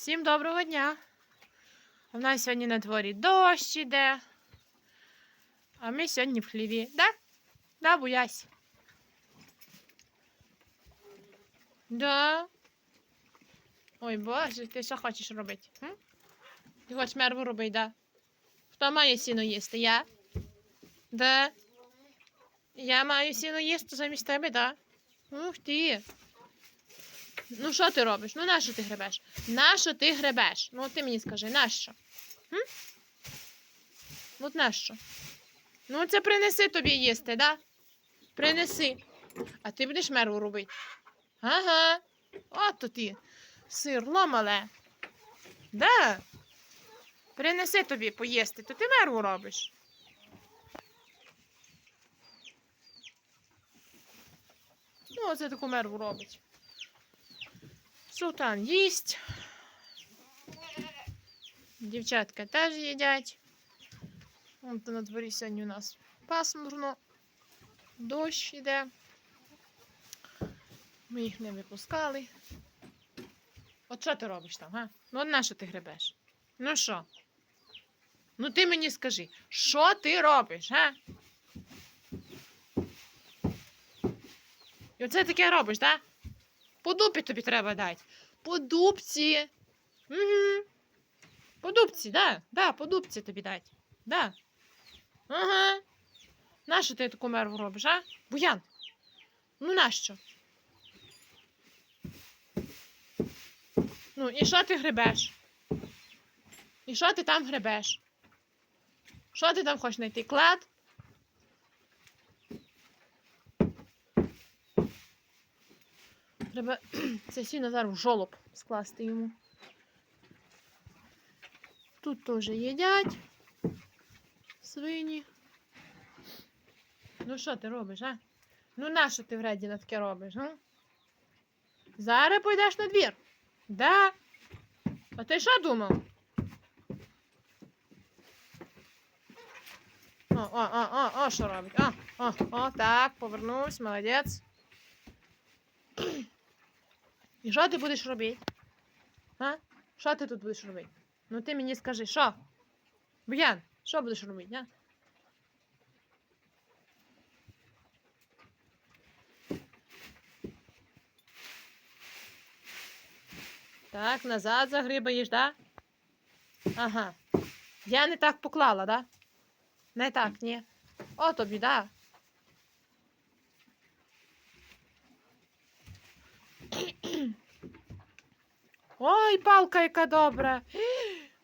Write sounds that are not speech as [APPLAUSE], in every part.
Всім доброго дня. У нас сьогодні на дворі дощ іде. А ми сьогодні в хліві. Да? Да, буясь. Да. Ой, боже, ти що хочеш робити? М? Ти хочеш мерву робити, да? Хто має сіно їсти? Я? Да? Я маю сіно їсти замість тебе, да? Ух ти. Ну, що ти робиш? Ну, нащо ти гребеш? Нащо ти гребеш? Ну, ти мені скажи, нащо? М? От нащо? Ну, це принеси тобі їсти, да? Принеси. А ти будеш мерву робити. Ага. От то ти. Сирло мале. Да. Принеси тобі поїсти, то ти мерву робиш. Ну, оце таку мерву робить. Султан їсть. Дівчатка теж їдять. Вон на дворі сьогодні у нас пасмурно. Дощ іде. Ми їх не випускали. От що ти робиш там, га? Ну, от на що ти гребеш? Ну що? Ну ти мені скажи, що ти робиш, га? І оце таке робиш, так? Да? По дупі тобі треба дати. По дупці. Угу. По дупці, да. Да, по дупці тобі дати. Да. Ага. Нащо ти таку мерву робиш, а? Буян. Ну нащо? Ну, і що ти гребеш? І що ти там гребеш? Що ти там хочеш знайти? Клад? Треба [CLEARS THROAT] це сіно зараз в жолоб скласти йому. Тут теж їдять свині. Ну що ти робиш, а? Ну нащо ти вреді на таке робиш, а? Зараз пойдеш на двір. Да. А ти що думав? О, о, о, о, о, що робить? О, о, о, так, повернусь, молодець. І що ти будеш робити? А? Що ти тут будеш робити? Ну ти мені скажи, що? Буян, що будеш робити, а? Так, назад загрибаєш, да? Ага. Я не так поклала, да? Не так, ні. О тобі, да. Ой, палка яка добра.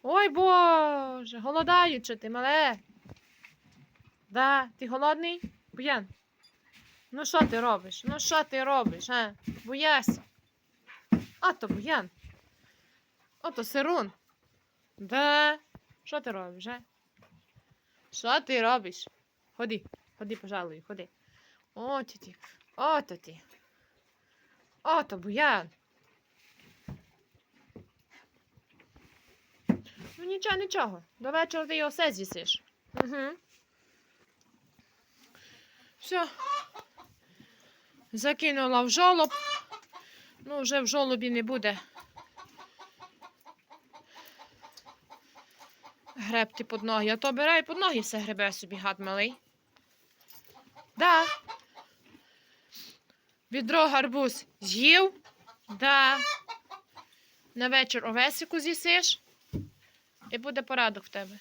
Ой боже, голодаючи ти, мале. Да, ти голодний? Буян. Ну що ти робиш? Ну що ти робиш, а? Бояся. Ото буян. Ото сирун. Да. Що ти робиш, а? Що ти робиш? Ходи, ходи, пожалуй, ходи. От ти. Ото ти. Ото буян. Ну нічого, нічого. До вечора ти його все з'їсиш. Угу. Все. Закинула в жолоб. Ну, вже в жолобі не буде. Гребти під ноги. А то і під ноги все гребе собі гад малий. Да. Відро гарбуз з'їв. Да. На вечір овесику з'їсиш. І буде порадок в тебе.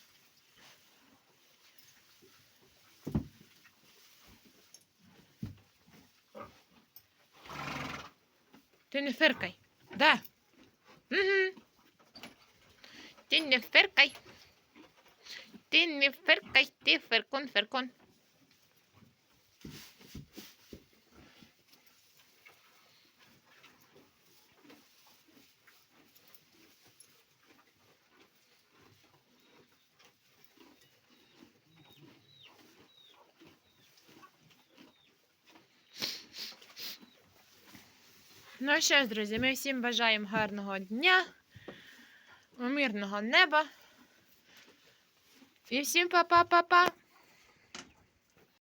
Ти не фиркай. Да. Угу. Ти не фиркай. Ти не фиркай, ти фиркон, фиркон. Ну що ж, друзі, ми всім бажаємо гарного дня, мирного неба. І всім па-па-па-па.